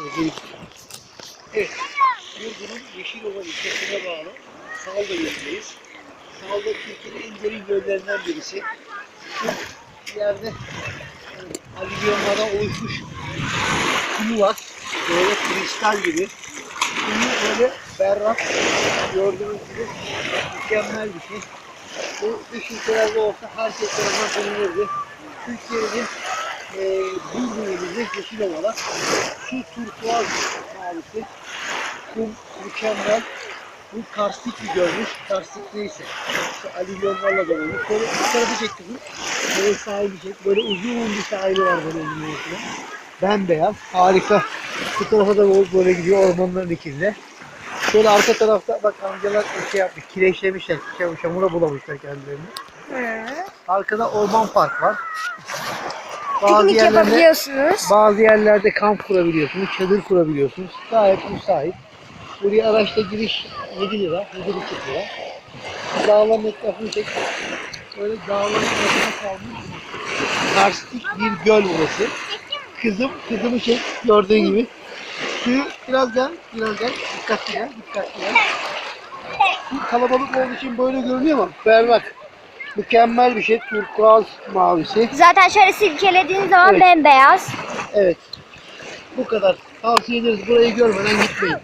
Evet. Yurdu'nun Yeşilova ilçesine bağlı Salda yolundayız. Salda Türkiye'nin en derin göllerinden birisi. Şu yerde alüvyonlardan oluşmuş kumu var. Böyle kristal gibi. Kumu böyle berrak. Gördüğünüz gibi mükemmel bir şey. Bu dış ülkelerde olsa herkes tarafından bulunurdu. Türkiye'nin e, bildiğimizi Yeşilova'da su turkuaz mavisi kum mükemmel bu karstik bir görmüş karstik neyse şu alüvyonlarla olmuş böyle bu tarafı çekti bu böyle sahili çek böyle uzun bir sahili var böyle ortada bembeyaz harika. Bu tarafa da böyle, gidiyor ormanların içinde şöyle arka tarafta bak amcalar şey yapmış kireçlemişler çamur, çamura bulamışlar kendilerini. Arkada orman park var bazı Piknik yerlerde yapabiliyorsunuz. bazı yerlerde kamp kurabiliyorsunuz, çadır kurabiliyorsunuz. Gayet müsait. Buraya araçta giriş 7 lira, 7,5 lira. Dağların etrafını çek. Böyle dağların etrafına kalmış. Karstik bir göl burası. Kızım, kızımı çek gördüğün gibi. Suyu biraz gel, biraz gel. Dikkatli gel, dikkatli gel. Kalabalık olduğu için böyle görünüyor ama berrak. Mükemmel bir şey. Turkuaz mavisi. Zaten şöyle silkelediğiniz zaman Evet. bembeyaz. Evet. Bu kadar. Tavsiye ederiz. Burayı görmeden gitmeyin.